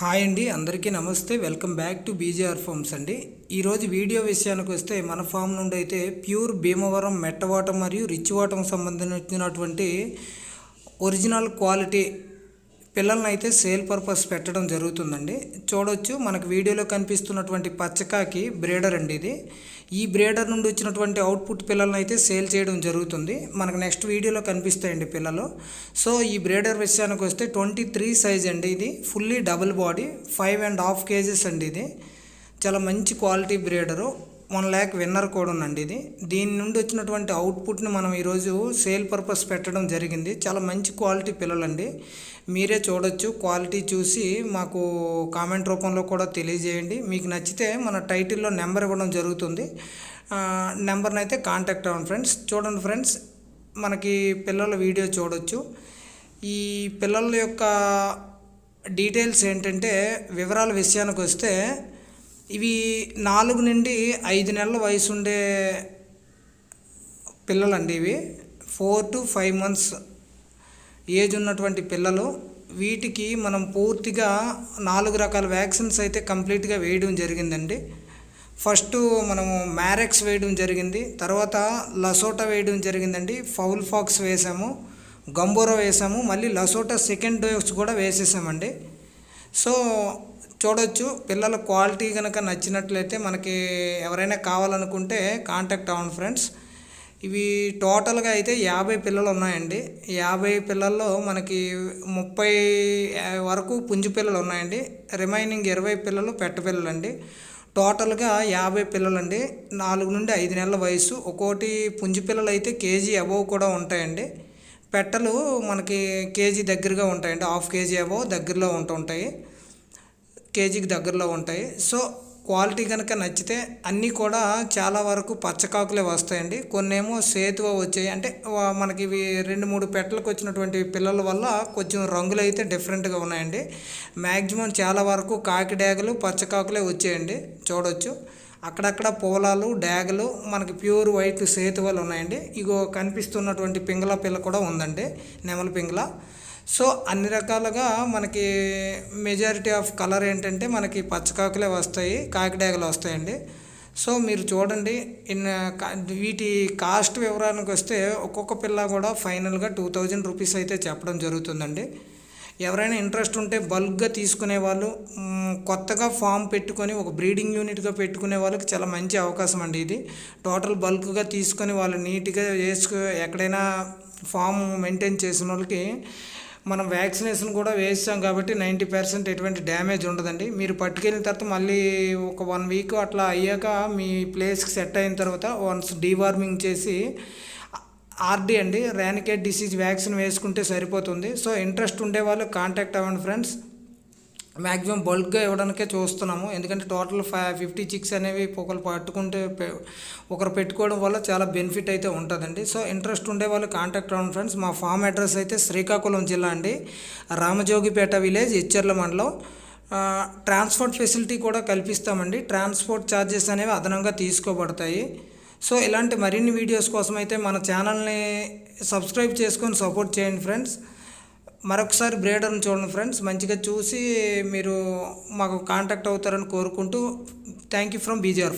Hi అండి అందరికీ నమస్తే. Welcome back to BJR farms అండి. ఈరోజు వీడియో విషయానికి వస్తే మన ఫామ్ నుండి అయితే ప్యూర్ భీమవరం మెట్టవాటం మరియు రిచ్ వాటం సంబంధించినటువంటి ఒరిజినల్ క్వాలిటీ పిల్లల్ని అయితే సేల్ పర్పస్ పెట్టడం జరుగుతుందండి. చూడొచ్చు మనకు వీడియోలో కనిపిస్తున్నటువంటి పచ్చకాకి బ్రేడర్ అండి ఇది. ఈ బ్రేడర్ నుండి వచ్చినటువంటి అవుట్పుట్ పిల్లల్ని అయితే సేల్ చేయడం జరుగుతుంది. మనకు నెక్స్ట్ వీడియోలో కనిపిస్తాయండి పిల్లలు. సో ఈ బ్రేడర్ విషయానికి వస్తే ట్వంటీ త్రీ సైజ్ అండి ఇది. Fully double body five and half kgs అండి ఇది. చాలా మంచి quality breeder. One lakh winner కూడా ఉందండి ఇది. దీని నుండి వచ్చినటువంటి అవుట్పుట్ని మనం ఈరోజు సేల్ పర్పస్ పెట్టడం జరిగింది. చాలా మంచి క్వాలిటీ పిల్లలండి. మీరే చూడొచ్చు. క్వాలిటీ చూసి మాకు కామెంట్ రూపంలో కూడా తెలియజేయండి. మీకు నచ్చితే మన టైటిల్లో నెంబర్ ఇవ్వడం జరుగుతుంది. నెంబర్ని అయితే కాంటాక్ట్ అవ్వండి ఫ్రెండ్స్. చూడండి ఫ్రెండ్స్ మనకి పిల్లల వీడియో చూడొచ్చు. ఈ పిల్లల యొక్క డీటెయిల్స్ ఏంటంటే వివరాల విషయానికి వస్తే ఇవి నాలుగు నుండి ఐదు నెలల వయసు ఉండే పిల్లలండి ఇవి. Four to five months age ఉన్నటువంటి పిల్లలు. వీటికి మనం పూర్తిగా నాలుగు రకాల వ్యాక్సిన్స్ అయితే కంప్లీట్గా వేయడం జరిగిందండి. ఫస్ట్ మనము మ్యారెక్స్ వేయడం జరిగింది. తర్వాత లసోటా వేయడం జరిగిందండి. ఫౌల్ ఫాక్స్ వేసాము. గంబోరా వేసాము. మళ్ళీ లసోటా సెకండ్ డోస్ కూడా వేసేసామండి. సో చూడొచ్చు. పిల్లల క్వాలిటీ కనుక నచ్చినట్లయితే మనకి ఎవరైనా కావాలనుకుంటే కాంటాక్ట్ అవ్వండి ఫ్రెండ్స్. ఇవి టోటల్గా అయితే యాభై పిల్లలు ఉన్నాయండి యాభై పిల్లల్లో మనకి ముప్పై వరకు పుంజు పిల్లలు ఉన్నాయండి రిమైనింగ్ ఇరవై పిల్లలు పెట్ట పిల్లలండి. టోటల్గా యాభై పిల్లలండి. నాలుగు నుండి ఐదు నెలల వయసు ఒక్కోటి పుంజు పిల్లలు అయితే కేజీ అబవ్ కూడా ఉంటాయండి. పెట్టలు మనకి కేజీ దగ్గరగా ఉంటాయండి. హాఫ్ కేజీ అబవ్ దగ్గరలో ఉంటుంటాయి. కేజీకి దగ్గరలో ఉంటాయి. సో క్వాలిటీ కనుక నచ్చితే అన్నీ కూడా చాలా వరకు పచ్చకాకులే వస్తాయండి. కొన్ని ఏమో సేతువ వచ్చాయి. అంటే మనకి ఇవి రెండు మూడు పెట్టలకు వచ్చినటువంటి పిల్లల వల్ల కొంచెం రంగులు అయితే డిఫరెంట్గా ఉన్నాయండి. మ్యాక్సిమం చాలా వరకు కాకి డ్యాగులు పచ్చకాకులే వచ్చాయండి. చూడొచ్చు. అక్కడక్కడ పోలాలు డ్యాగులు మనకి ప్యూర్ వైట్ సేతువలు ఉన్నాయండి. ఇగో కనిపిస్తున్నటువంటి పింగళ పిల్ల కూడా ఉందండి. నెమల పింగళ. సో అన్ని రకాలుగా మనకి మెజారిటీ ఆఫ్ కలర్ ఏంటంటే మనకి పచ్చకాకులే వస్తాయి కాకిడాగలు వస్తాయండి. సో మీరు చూడండి ఇన్ వీటి కాస్ట్ వివరానికి వస్తే ఒక్కొక్క పిల్ల కూడా ఫైనల్గా టూ థౌజండ్ రూపీస్ అయితే చెప్పడం జరుగుతుందండి. ఎవరైనా ఇంట్రెస్ట్ ఉంటే బల్క్గా తీసుకునే వాళ్ళు కొత్తగా ఫామ్ పెట్టుకొని ఒక బ్రీడింగ్ యూనిట్గా పెట్టుకునే వాళ్ళకి చాలా మంచి అవకాశం అండి ఇది. టోటల్ బల్క్గా తీసుకొని వాళ్ళు నీట్గా వేసుకు ఎక్కడైనా ఫామ్ మెయింటైన్ చేసిన వాళ్ళకి మనం వ్యాక్సినేషన్ కూడా వేసాం కాబట్టి నైంటీ పర్సెంట్ ఎటువంటి డ్యామేజ్ ఉండదండి. మీరు పట్టుకెళ్ళిన తర్వాత మళ్ళీ ఒక వన్ వీక్ అట్లా అయ్యాక మీ ప్లేస్కి సెట్ అయిన తర్వాత వన్స్ డీవార్మింగ్ చేసి ఆర్డీ అండి ర్యానికేట్ డిసీజ్ వ్యాక్సిన్ వేసుకుంటే సరిపోతుంది. సో ఇంట్రెస్ట్ ఉండే వాళ్ళు కాంటాక్ట్ అవ్వండి ఫ్రెండ్స్. మ్యాక్సిమం బల్క్గా ఇవ్వడానికే చూస్తున్నాము. ఎందుకంటే టోటల్ ఫైవ్ ఫిఫ్టీ చిక్స్ అనేవి ఒకరు పట్టుకుంటే ఒకరు పెట్టుకోవడం వల్ల చాలా బెనిఫిట్ అయితే ఉంటుందండి. సో ఇంట్రెస్ట్ ఉండే వాళ్ళు కాంటాక్ట్ అవ్వండి ఫ్రెండ్స్. మా ఫామ్ అడ్రస్ అయితే శ్రీకాకుళం జిల్లా అండి. రామజోగిపేట విలేజ్ ఇచ్చర్ల మండలం. ట్రాన్స్పోర్ట్ ఫెసిలిటీ కూడా కల్పిస్తామండి. ట్రాన్స్పోర్ట్ ఛార్జెస్ అనేవి అదనంగా తీసుకోబడతాయి. సో ఇలాంటి మరిన్ని వీడియోస్ కోసం అయితే మన ఛానల్ని సబ్స్క్రైబ్ చేసుకొని సపోర్ట్ చేయండి ఫ్రెండ్స్. మరొకసారి బ్రేడర్ని చూడండి ఫ్రెండ్స్. మంచిగా చూసి మీరు మాకు కాంటాక్ట్ అవుతారని కోరుకుంటూ థ్యాంక్ యూ ఫ్రమ్ బీజేఆర్